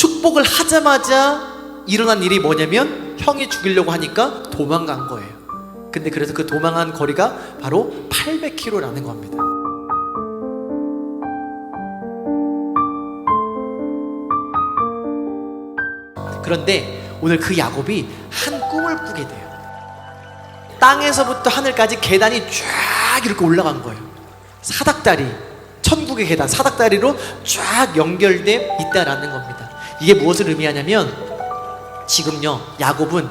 축복을 하자마자 일어난 일이 뭐냐면 형이 죽이려고 하니까 도망간 거예요. 근데 그래서 그 도망한 거리가 바로 800km라는 겁니다. 그런데 오늘 그 야곱이 한 꿈을 꾸게 돼요. 땅에서부터 하늘까지 계단이 쫙 이렇게 올라간 거예요. 사닥다리, 천국의 계단, 사닥다리로 쫙 연결돼 있다라는 겁니다. 이게 무엇을 의미하냐면 지금요 야곱은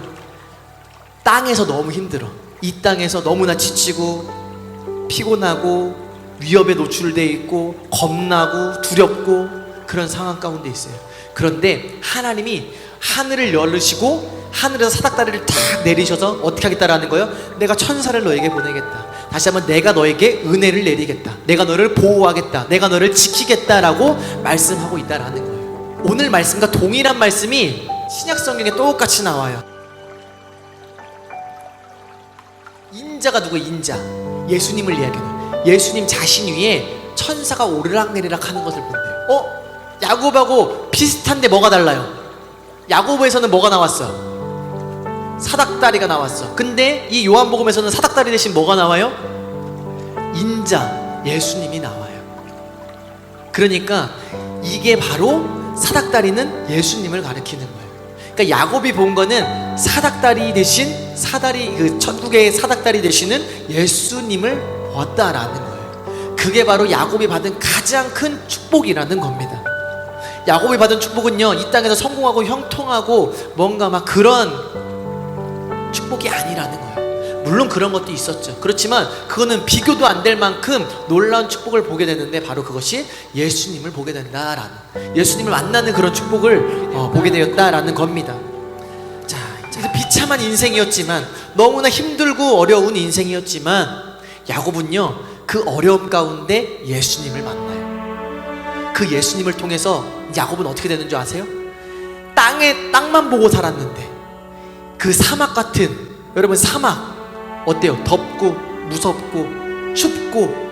땅에서 너무 힘들어. 이 땅에서 너무나 지치고 피곤하고 위협에 노출돼 있고 겁나고 두렵고 그런 상황 가운데 있어요. 그런데 하나님이 하늘을 열으시고 하늘에서 사닥다리를 탁 내리셔서 어떻게 하겠다라는 거예요? 내가 천사를 너에게 보내겠다. 다시 한번 내가 너에게 은혜를 내리겠다. 내가 너를 보호하겠다. 내가 너를 지키겠다라고 말씀하고 있다라는 거예요. 오늘 말씀과 동일한 말씀이 신약 성경에 똑같이 나와요. 인자가 누구 인자? 예수님을 이야기해요. 예수님 자신 위에 천사가 오르락내리락 하는 것을 본대요. 어? 야곱하고 비슷한데 뭐가 달라요? 야고보에서는 뭐가 나왔어? 사닥다리가 나왔어. 근데 이 요한복음에서는 사닥다리 대신 뭐가 나와요? 인자 예수님이 나와요. 그러니까 이게 바로 사닥다리는 예수님을 가리키는 거예요. 그러니까 야곱이 본 거는 사닥다리 대신 사다리 그 천국의 사닥다리 대신은 예수님을 보았다라는 거예요. 그게 바로 야곱이 받은 가장 큰 축복이라는 겁니다. 야곱이 받은 축복은요 이 땅에서 성공하고 형통하고 뭔가 막 그런 축복이 아니라는 거예요. 물론 그런 것도 있었죠. 그렇지만 그거는 비교도 안 될 만큼 놀라운 축복을 보게 되는데 바로 그것이 예수님을 보게 된다라는 예수님을 만나는 그런 축복을 어, 보게 되었다라는 겁니다. 자, 비참한 인생이었지만 너무나 힘들고 어려운 인생이었지만 야곱은요 그 어려움 가운데 예수님을 만나요. 그 예수님을 통해서 야곱은 어떻게 되는 줄 아세요? 땅에 땅만 보고 살았는데 그 사막 같은 여러분 사막 어때요? 덥고 무섭고 춥고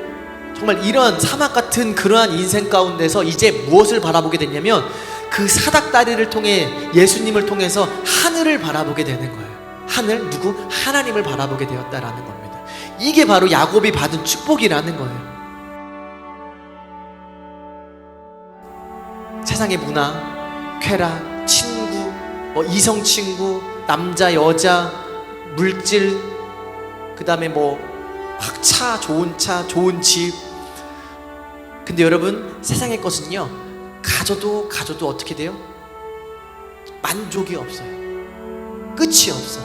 정말 이런 사막 같은 그러한 인생 가운데서 이제 무엇을 바라보게 됐냐면 그 사닥다리를 통해 예수님을 통해서 하늘을 바라보게 되는 거예요. 하늘 누구? 하나님을 바라보게 되었다라는 겁니다. 이게 바로 야곱이 받은 축복이라는 거예요. 세상의 문화, 쾌락, 친구, 뭐 이성 친구, 남자, 여자, 물질, 그 다음에 뭐 차, 좋은 차, 좋은 집. 근데 여러분 세상의 것은요 가져도 가져도 어떻게 돼요? 만족이 없어요. 끝이 없어.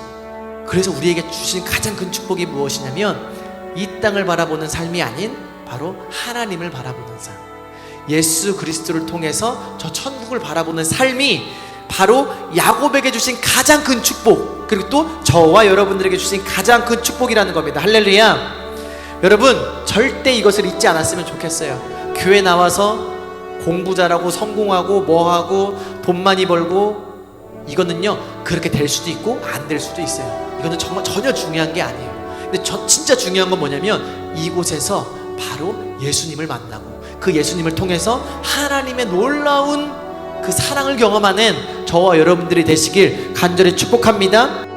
그래서 우리에게 주신 가장 큰 축복이 무엇이냐면 이 땅을 바라보는 삶이 아닌 바로 하나님을 바라보는 삶. 예수 그리스도를 통해서 저 천국을 바라보는 삶이 바로 야곱에게 주신 가장 큰 축복 그리고 또 저와 여러분들에게 주신 가장 큰 축복이라는 겁니다. 할렐루야. 여러분 절대 이것을 잊지 않았으면 좋겠어요. 교회 나와서 공부 잘하고 성공하고 뭐하고 돈 많이 벌고 이거는요 그렇게 될 수도 있고 안 될 수도 있어요. 이거는 정말 전혀 중요한 게 아니에요. 근데 저 진짜 중요한 건 뭐냐면 이곳에서 바로 예수님을 만나고 그 예수님을 통해서 하나님의 놀라운 그 사랑을 경험하는 저와 여러분들이 되시길 간절히 축복합니다.